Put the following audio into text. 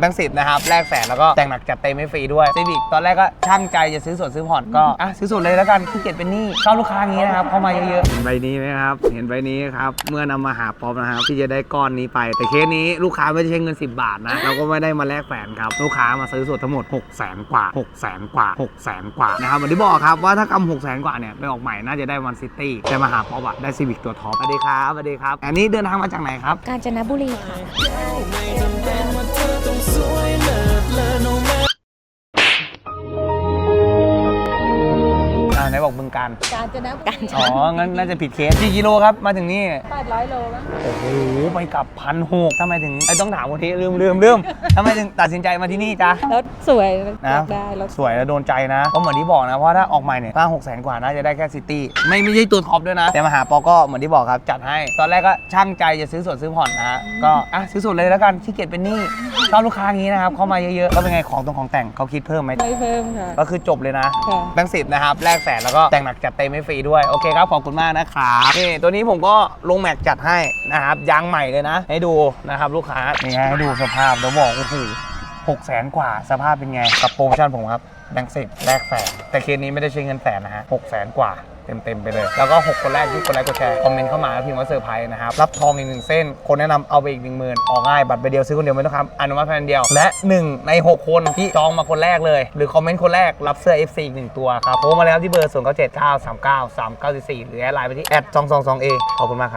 แบงค์สิบนะครับแลกแสนแล้วก็แต่งหนักจัดเต็มไม่ฟรีด้วยซีวิกตอนแรกก็ช่างใจจะซื้อส่วนซื้อผ่อนก็อะซื้อส่วนเลยแล้วกันขี้เกียจเป็นหนี้ชอบลูกค้าอย่างนี้นะครับเข้ามาเยอะๆ เห็นใบนี้ไหมครับ เห็นใบนี้ครับ เมื่อนำมาหาป๊อปนะครับที่จะได้ก้อนนี้ไป แต่เคสนี้ลูกค้าไม่ได้ใช้เงิน 10 บาทนะ เราก็ไม่ได้มาแลกแสนครับ ลูกค้ามาซื้อส่วนทั้งหมด 6 0 0 0 0 0 กว่า 6 0 0 0 0 0 กว่า6 0 0 0 0 0 กว่านะครับเหมือนที่บอกครับว่าถ้ากำ6 0 0 0 0 0 กว่าเนี่ยไปออกใหม่น่าจะได้วันซิตี้แต่มาหาป๊อปอะได้ซีวิกตัวท็อปสวัสดีครับสวัสดีครับ อันนี้เดินทางมาจากไหนครับ กาญจนบุรีค่ะอ่าไหนบอกบึง sôi lời การ กาญจนบุกาญรีจอ๋อ งั้นน่าจะผิดเคสกี่กิโลครับ มาถึงนี่ แปดร้อยโลมั้งโอ้โห ไปกลับพันหกทำไมถึงไอ้ต้องถามคนที่ลืมลืมลืมทำไมถึงตัดสินใจมาที่นี่จ๊ะ รถสวยนะ อยากได้รถสวยและโดนใจนะเพราะเหมือนที่บอกนะ เพราะถ้าออกใหม่เนี่ยถ้าหกแสนกว่าน่าจะได้แค่ซิตี้ ไม่ไม่ใช่ตัวท็อปด้วยนะ แต่มาหาปอก็เหมือนที่บอกครับ จัดให้ ตอนแรกก็ช่างใจจะซื้อส่วนซื้อผ่อนนะฮะ ก็อะซื้อส่วนเลยแล้วกันขี้เกียจเป็นหนี้ชอบลูกค้าอย่างนี้นะครับ เข้ามาเยอะๆ ก็เป็นไงของตรงของแต่งเขาคิดเพิ่มไหม ไม่เพิ่มค่ะ ก็คือจบเลยนะ ค่ะ แบงค์สิบนะครับ แลกแสนแล้วก็แต่งหนักจัดเต็มไม่ฟรีด้วย โอเคครับ ขอบคุณมากนะครับนี่ตัวนี้ผมก็ลงแม็กจัดให้นะครับยางใหม่เลยนะ ให้ดูนะครับลูกค้านี่ฮะให้ดูสภาพเดี๋ยวบอกโอ้โหหกแสนกว่าสภาพเป็นไงกับโปรโมชั่นผมครับแบงค์สิบแลกแสนแต่เคสนี้ไม่ได้ใช้เงินแสนนะฮะหกแสนกว่า เต็มๆไปเลย แล้วก็ 6 คนแรกที่กดไลค์กดแชร์คอมเมนต์เข้ามาแล้วพิมพ์ว่าเซอร์ไพรส์นะครับรับทองอีกหนึ่งเส้น คนแนะนำเอาไปอีกหนึ่งหมื่นออกง่ายบัตรใบเดียวซื้อคนเดียวไม่ต้องทำอนุมัติภายในเดียว และ 1 ใน 6 คนที่จองมาคนแรกเลย หรือคอมเมนต์คนแรกรับเสื้อ FC อีกหนึ่งตัวครับโทรมาแล้วที่เบอร์0 9 7 9 3 9 3 9 4 4หรือแอดไลน์ไปที่แอด2 2 2 a ขอบคุณมากครับ